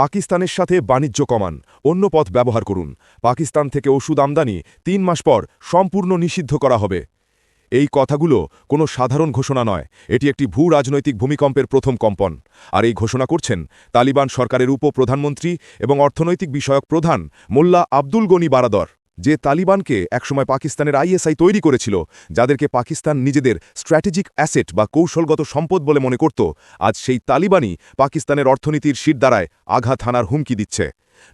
পাকিস্তানের সাথে বাণিজ্য কমান, অন্য পথ ব্যবহার করুন। পাকিস্তান থেকে ওষুধ আমদানি তিন মাস পর সম্পূর্ণ নিষিদ্ধ করা হবে। এই কথাগুলো কোনো সাধারণ ঘোষণা নয়। এটি একটি ভূ রাজনৈতিক ভূমিকম্পের প্রথম কম্পন। আর এই ঘোষণা করছেন তালিবান সরকারের উপপ্রধানমন্ত্রী এবং অর্থনৈতিক বিষয়ক প্রধান মোল্লা আব্দুল গনি বারাদর। যে তালিবানকে একসময় পাকিস্তানের আইএসআই তৈরি করেছিল, যাদেরকে পাকিস্তান নিজেদের স্ট্র্যাটেজিক অ্যাসেট বা কৌশলগত সম্পদ বলে মনে করত, আজ সেই তালিবানই পাকিস্তানের অর্থনীতির শিরদারায় আঘাত হানার হুমকি দিচ্ছে।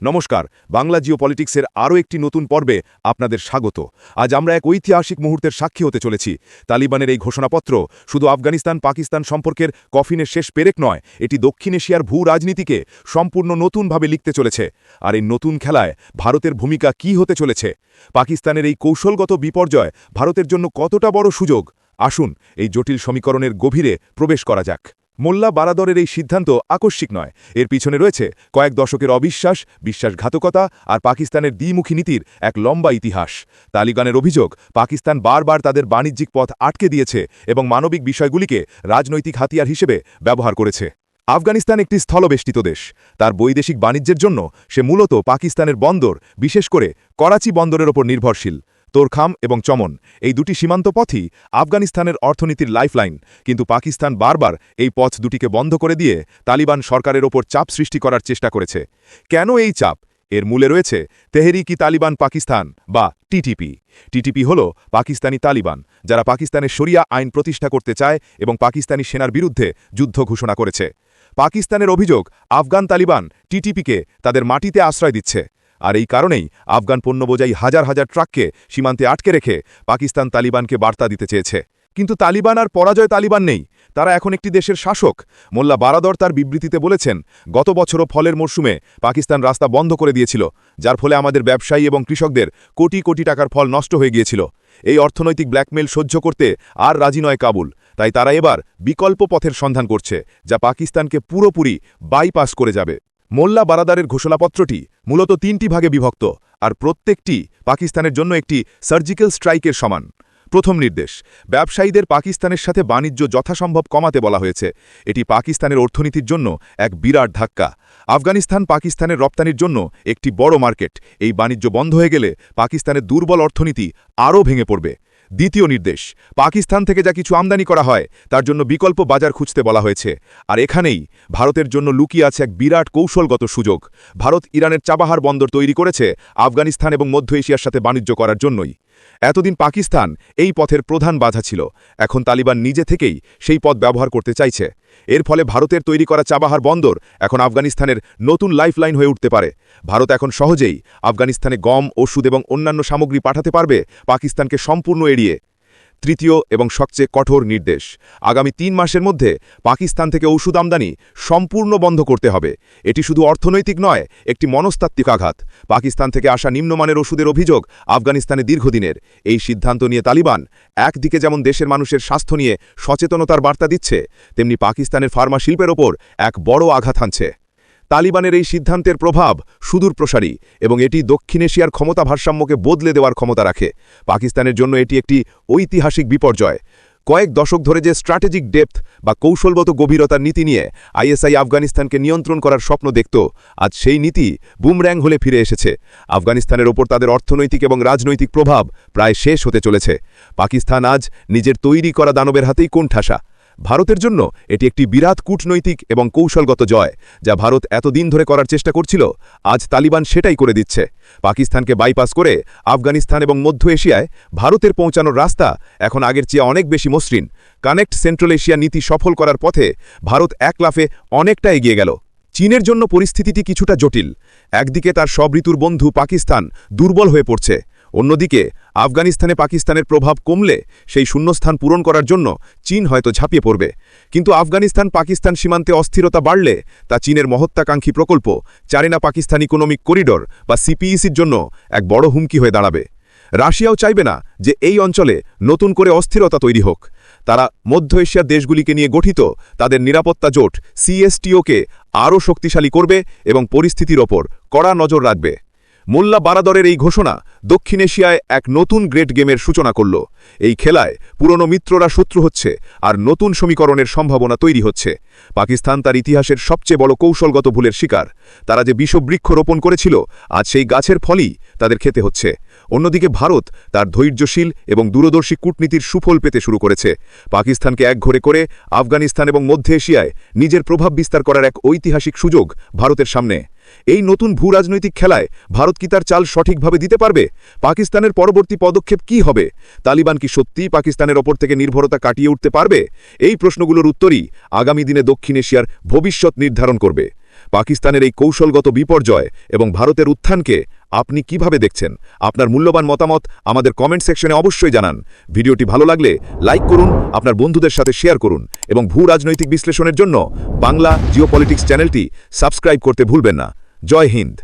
নমস্কার, বাংলা জিও পলিটিক্সের আরও একটি নতুন পর্বে আপনাদের স্বাগত। আজ আমরা এক ঐতিহাসিক মুহূর্তের সাক্ষী হতে চলেছি। তালিবানের এই ঘোষণাপত্র শুধু আফগানিস্তান, পাকিস্তান সম্পর্কের কফিনের শেষ পেরেক নয়, এটি দক্ষিণ এশিয়ার ভূ রাজনীতিকে সম্পূর্ণ নতুনভাবে লিখতে চলেছে। আর এই নতুন খেলায় ভারতের ভূমিকা কি হতে চলেছে? পাকিস্তানের এই কৌশলগত বিপর্যয় ভারতের জন্য কতটা বড় সুযোগ? আসুন, এই জটিল সমীকরণের গভীরে প্রবেশ করা যাক। মোল্লা বারাদরের এই সিদ্ধান্ত আকস্মিক নয়। এর পিছনে রয়েছে কয়েক দশকের অবিশ্বাস, বিশ্বাসঘাতকতা আর পাকিস্তানের দ্বিমুখী নীতির এক লম্বা ইতিহাস। তালিবানের অভিযোগ, পাকিস্তান বারবার তাদের বাণিজ্যিক পথ আটকে দিয়েছে এবং মানবিক বিষয়গুলিকে রাজনৈতিক হাতিয়ার হিসেবে ব্যবহার করেছে। আফগানিস্তান একটি স্থলবেষ্টিত দেশ। তার বৈদেশিক বাণিজ্যের জন্য সে মূলত পাকিস্তানের বন্দর, বিশেষ করে করাচি বন্দরের ওপর নির্ভরশীল। তোরখাম এবং চমন, এই দুটি সীমান্ত পথই আফগানিস্তানের অর্থনীতির লাইফলাইন। কিন্তু পাকিস্তান বারবার এই পথ দুটিকে বন্ধ করে দিয়ে তালিবান সরকারের ওপর চাপ সৃষ্টি করার চেষ্টা করেছে। কেন এই চাপ? এর মূলে রয়েছে তেহরিকি তালিবান পাকিস্তান বা টিটিপি। টিটিপি হল পাকিস্তানি তালিবান, যারা পাকিস্তানের শরিয়া আইন প্রতিষ্ঠা করতে চায় এবং পাকিস্তানি সেনার বিরুদ্ধে যুদ্ধ ঘোষণা করেছে। পাকিস্তানের অভিযোগ, আফগান তালিবান টিটিপিকে তাদের মাটিতে আশ্রয় দিচ্ছে। আর এই কারণেই আফগান পণ্যবোঝাই হাজার হাজার ট্রাককে সীমান্তে আটকে রেখে পাকিস্তান তালিবানকে বার্তা দিতে চেয়েছে। কিন্তু তালিবান আর পরাজয় তালিবান নেই। তারা এখন একটি দেশের শাসক। মোল্লা বারাদর তার বিবৃতিতে বলেছেন, গত বছরও ফলের মরশুমে পাকিস্তান রাস্তা বন্ধ করে দিয়েছিল, যার ফলে আমাদের ব্যবসায়ী এবং কৃষকদের কোটি কোটি টাকার ফল নষ্ট হয়ে গিয়েছিল। এই অর্থনৈতিক ব্ল্যাকমেল সহ্য করতে আর রাজি নয় কাবুল। তাই তারা এবার বিকল্প পথের সন্ধান করছে, যা পাকিস্তানকে পুরোপুরি বাইপাস করে যাবে। মোল্লা বারাদারের ঘোষণাপত্রটি মূলত তিনটি ভাগে বিভক্ত, আর প্রত্যেকটি পাকিস্তানের জন্য একটি সার্জিক্যাল স্ট্রাইকের সমান। প্রথম নির্দেশ, ব্যবসায়ীদের পাকিস্তানের সাথে বাণিজ্য যথাসম্ভব কমাতে বলা হয়েছে। এটি পাকিস্তানের অর্থনীতির জন্য এক বিরাট ধাক্কা। আফগানিস্তান পাকিস্তানের রপ্তানির জন্য একটি বড় মার্কেট। এই বাণিজ্য বন্ধ হয়ে গেলে পাকিস্তানের দুর্বল অর্থনীতি আরও ভেঙে পড়বে। দ্বিতীয় নির্দেশ, পাকিস্তান থেকে যা কিছু আমদানি করা হয়, তার জন্য বিকল্প বাজার খুঁজতে বলা হয়েছে। আর এখানেই ভারতের জন্য লুকিয়ে আছে এক বিরাট কৌশলগত সুযোগ। ভারত ইরানের চাবাহার বন্দর তৈরি করেছে আফগানিস্তান এবং মধ্য এশিয়ার সাথে বাণিজ্য করার জন্যই। এতদিন পাকিস্তান এই পথের প্রধান বাধা ছিল। এখন তালিবান নিজে থেকেই সেই পথ ব্যবহার করতে চাইছে। এর ফলে ভারতের তৈরি করা চাবাহার বন্দর এখন আফগানিস্তানের নতুন লাইফলাইন হয়ে উঠতে পারে। ভারত এখন সহজেই আফগানিস্তানে গম, ওষুধ এবং অন্যান্য সামগ্রী পাঠাতে পারবে, পাকিস্তানকে সম্পূর্ণ এড়িয়ে। তৃতীয় এবং সবচেয়ে কঠোর নির্দেশ। আগামী তিন মাসের মধ্যে পাকিস্তান থেকে ওষুধ আমদানি সম্পূর্ণ বন্ধ করতে হবে। এটি শুধু অর্থনৈতিক নয়, একটি মনস্তাত্ত্বিক আঘাত। পাকিস্তান থেকে আসা নিম্নমানের ওষুধের অভিযোগ আফগানিস্তানে দীর্ঘদিনের। এই সিদ্ধান্ত নিয়ে তালিবান একদিকে যেমন দেশের মানুষের স্বাস্থ্য নিয়ে সচেতনতার বার্তা দিচ্ছে, তেমনি পাকিস্তানের ফার্মা শিল্পের ওপর এক বড় আঘাত হানছে। তালিবানের এই সিদ্ধান্তের প্রভাব সুদূর প্রসারী এবং এটি দক্ষিণ এশিয়ার ক্ষমতা ভারসাম্যকে বদলে দেওয়ার ক্ষমতা রাখে। পাকিস্তানের জন্য এটি একটি ঐতিহাসিক বিপর্যয়। কয়েক দশক ধরে যে স্ট্র্যাটেজিক ডেপথ বা কৌশলগত গভীরতার নীতি নিয়ে আইএসআই আফগানিস্তানকে নিয়ন্ত্রণ করার স্বপ্ন দেখত, আজ সেই নীতি বুমর্যাং হলে ফিরে এসেছে। আফগানিস্তানের ওপর তাদের অর্থনৈতিক এবং রাজনৈতিক প্রভাব প্রায় শেষ হতে চলেছে। পাকিস্তান আজ নিজের তৈরি করা দানবের হাতেই কোণঠাসা। ভারতের জন্য এটি একটি বিরাট কূটনৈতিক এবং কৌশলগত জয়, যা ভারত এতদিন ধরে করার চেষ্টা করছিল, আজ তালিবান সেটাই করে দিচ্ছে। পাকিস্তানকে বাইপাস করে আফগানিস্তান এবং মধ্য এশিয়ায় ভারতের পৌঁছানোর রাস্তা এখন আগের চেয়ে অনেক বেশি মসৃণ। কানেক্ট সেন্ট্রাল এশিয়া নীতি সফল করার পথে ভারত এক লাফে অনেকটা এগিয়ে গেল। চীনের জন্য পরিস্থিতিটি কিছুটা জটিল। একদিকে তার সব ঋতুর বন্ধু পাকিস্তান দুর্বল হয়ে পড়ছে। অন্যদিকে, আফগানিস্তানে পাকিস্তানের প্রভাব কমলে সেই শূন্যস্থান পূরণ করার জন্য চীন হয়তো ঝাঁপিয়ে পড়বে। কিন্তু আফগানিস্তান পাকিস্তান সীমান্তে অস্থিরতা বাড়লে তা চীনের মহত্বাকাঙ্ক্ষী প্রকল্প, চারিনা পাকিস্তান ইকোনমিক করিডর বা সিপিইসির জন্য এক বড় হুমকি হয়ে দাঁড়াবে। রাশিয়াও চাইবে না যে এই অঞ্চলে নতুন করে অস্থিরতা তৈরি হোক। তারা মধ্য এশিয়ার দেশগুলিকে নিয়ে গঠিত তাদের নিরাপত্তা জোট সিএসটিওকে আরও শক্তিশালী করবে এবং পরিস্থিতির ওপর কড়া নজর রাখবে। মোল্লা বারাদরের এই ঘোষণা দক্ষিণ এশিয়ায় এক নতুন গ্রেট গেমের সূচনা করল। এই খেলায় পুরনো মিত্ররা শত্রু হচ্ছে আর নতুন সমীকরণের সম্ভাবনা তৈরি হচ্ছে। পাকিস্তান তার ইতিহাসের সবচেয়ে বড় কৌশলগত ভুলের শিকার। তারা যে বিষবৃক্ষ রোপণ করেছিল, আজ সেই গাছের ফলই তাদের খেতে হচ্ছে। অন্যদিকে ভারত তার ধৈর্যশীল এবং দূরদর্শী কূটনীতির সুফল পেতে শুরু করেছে। পাকিস্তানকে একঘরে করে আফগানিস্তান এবং মধ্য এশিয়ায় নিজের প্রভাব বিস্তার করার এক ঐতিহাসিক সুযোগ ভারতের সামনে। এই নতুন ভূ রাজনৈতিক খেলায় ভারত কি তার চাল সঠিকভাবে দিতে পারবে? পাকিস্তানের পরবর্তী পদক্ষেপ কি হবে? তালিবান কি সত্যিই পাকিস্তানের ওপর থেকে নির্ভরতা কাটিয়ে উঠতে পারবে? এই প্রশ্নগুলোর উত্তরই আগামী দিনে দক্ষিণ এশিয়ার ভবিষ্যৎ নির্ধারণ করবে। পাকিস্তানের এই কৌশলগত বিপর্যয় এবং ভারতের উত্থানকে আপনি কীভাবে দেখছেন? আপনার মূল্যবান মতামত আমাদের কমেন্ট সেকশনে অবশ্যই জানান। ভিডিওটি ভালো লাগলে লাইক করুন, আপনার বন্ধুদের সাথে শেয়ার করুন এবং ভূ রাজনৈতিক বিশ্লেষণের জন্য বাংলা জিও চ্যানেলটি সাবস্ক্রাইব করতে ভুলবেন না। জয় হিন্দ।